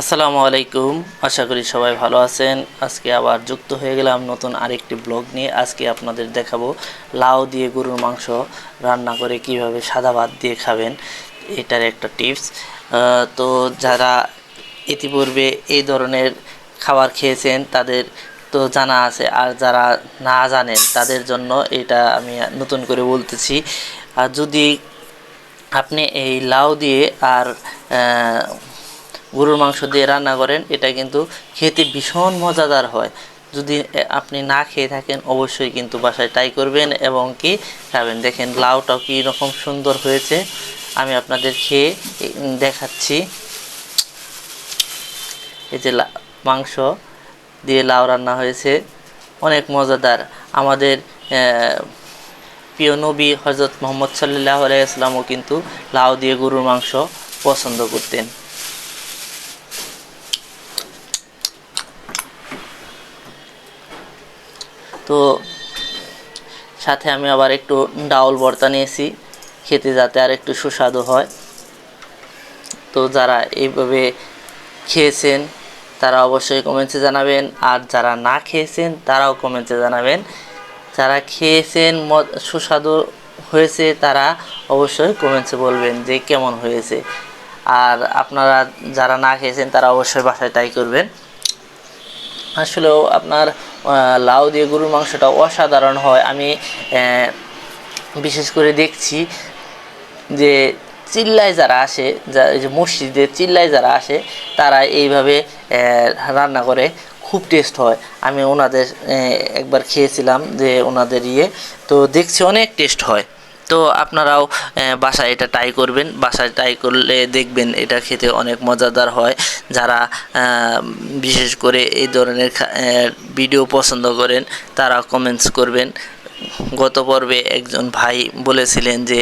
আসসালামু আলাইকুম। আশা করি সবাই ভালো আছেন। আজকে আবার যুক্ত হয়ে গেলাম নতুন আরেকটি ব্লগ নিয়ে। আজকে আপনাদের দেখাবো লাউ দিয়ে গরুর মাংস রান্না করে কীভাবে সাদা ভাত দিয়ে খাবেন। এটার একটা টিপস। তো যারা ইতিপূর্বে এই ধরনের খাবার খেয়েছেন, তাদের তো জানা আছে। আর যারা না জানেন, তাদের জন্য এটা আমি নতুন করে বলতেছি। আর যদি আপনি এই লাউ দিয়ে আর গরুর মাংস দিয়ে রান্না করেন, এটা কিন্তু খেতে ভীষণ মজাদার হয়। যদি আপনি না খেয়ে থাকেন, অবশ্যই কিন্তু বাসায় ট্রাই করবেন এবং কি খাবেন। দেখেন লাউটাও কী রকম সুন্দর হয়েছে। আমি আপনাদের খেয়ে দেখাচ্ছি। এই যে মাংস দিয়ে লাউ রান্না হয়েছে। অনেক মজাদার। আমাদের প্রিয় নবী হজরত মোহাম্মদ সাল্লাহ আলাইসলামও কিন্তু লাউ দিয়ে গরুর মাংস পছন্দ করতেন। তো সাথে আমি আবার একটু ডাউল ভর্তা নিয়েছি, খেতে যাতে আর একটু সুস্বাদু হয়। তো যারা এইভাবে খেয়েছেন, তারা অবশ্যই কমেন্টসে জানাবেন, আর যারা না খেয়েছেন, তারাও কমেন্টসে জানাবেন। যারা খেয়েছেন সুস্বাদু হয়েছে, তারা অবশ্যই কমেন্টসে বলবেন যে কেমন হয়েছে। আর আপনারা যারা না খেয়েছেন, তারা অবশ্যই বাসায় ট্রাই করবেন। আসলেও আপনার লাউ দিয়ে গরুর মাংসটা অসাধারণ হয়। আমি বিশেষ করে দেখছি যে চিল্লায় যারা আসে, যা যে মসজিদে চিল্লায় যারা আসে, তারা এইভাবে রান্না করে, খুব টেস্ট হয়। আমি ওনাদের একবার খেয়েছিলাম যে ওনাদের ইয়ে তো দেখছি অনেক টেস্ট হয়। তো আপনারাও বাসায় এটা ট্রাই করবেন। বাসায় ট্রাই করলে দেখবেন এটা খেতে অনেক মজাদার হয়। যারা বিশেষ করে এই ধরনের ভিডিও পছন্দ করেন, তারা কমেন্টস করবেন। গত পর্বে একজন ভাই বলেছিলেন যে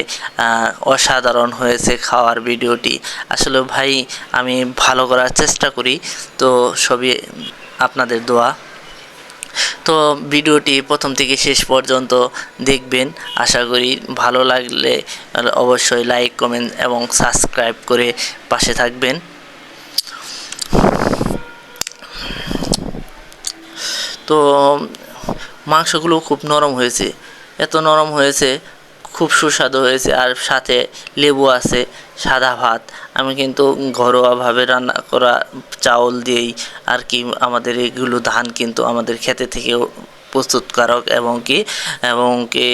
অসাধারণ হয়েছে খাওয়ার ভিডিওটি আসলে ভাই, আমি ভালো করার চেষ্টা করি। তো সবই আপনাদের দোয়া। তো ভিডিওটি প্রথম থেকে শেষ পর্যন্ত দেখবেন। আশা করি ভালো লাগলে অবশ্যই লাইক, কমেন্ট এবং সাবস্ক্রাইব করে পাশে থাকবেন। তো মাংসগুলো খুব নরম হয়েছে। এত নরম হয়েছে খুব সুস্বাদু হয়েছে আর সাথে লেবু আছে, সাদা ভাত। আমি কিন্তু ঘরোয়াভাবে রান্না করা চাউল দিয়েই আর কি আমাদের এগুলো ধান কিন্তু আমাদের খেতে থেকেও প্রস্তুতকারক এবং কি এবং কি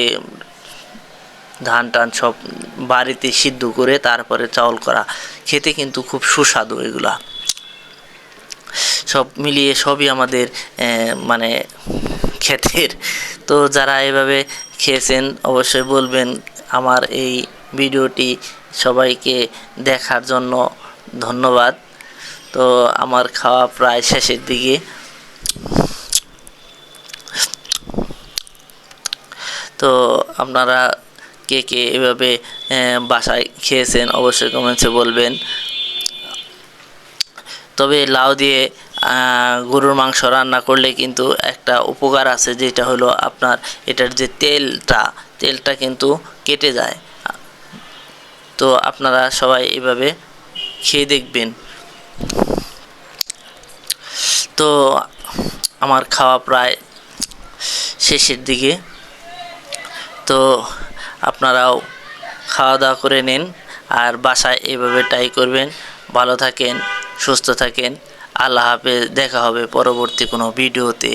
ধান টান সব বাড়িতে সিদ্ধ করে তারপরে চাউল করা। খেতে কিন্তু খুব সুস্বাদু এগুলা। সব মিলিয়ে সবই আমাদের মানে ক্ষেতের তো যারা এভাবে খেয়েছেন, অবশ্যই বলবেন আমার এই ভিডিওটি সবাইকে দেখার জন্য ধন্যবাদ। তো আমার খাওয়া প্রায় শেষের দিকে। তো আপনারা কে কে এভাবে বাসায় খেয়েছেন, অবশ্যই কমেন্টসে বলবেন। তবে লাউ দিয়ে গরুর মাংস রান্না করলে কিন্তু একটা উপকার আছে, যেটা হলো আপনার এটার যে তেলটা তেলটা কিন্তু কেটে যায়। তো আপনারা সবাই এভাবে খেয়ে দেখবেন। তো আমার খাওয়া প্রায় শেষের দিকে। তো আপনারাও খাওয়া দাওয়া করে নিন, আর বাসায় এভাবে ট্রাই করবেন। ভালো থাকেন, সুস্থ থাকেন। আল্লাহ হাফেজ দেখা হবে পরবর্তী কোনো ভিডিওতে।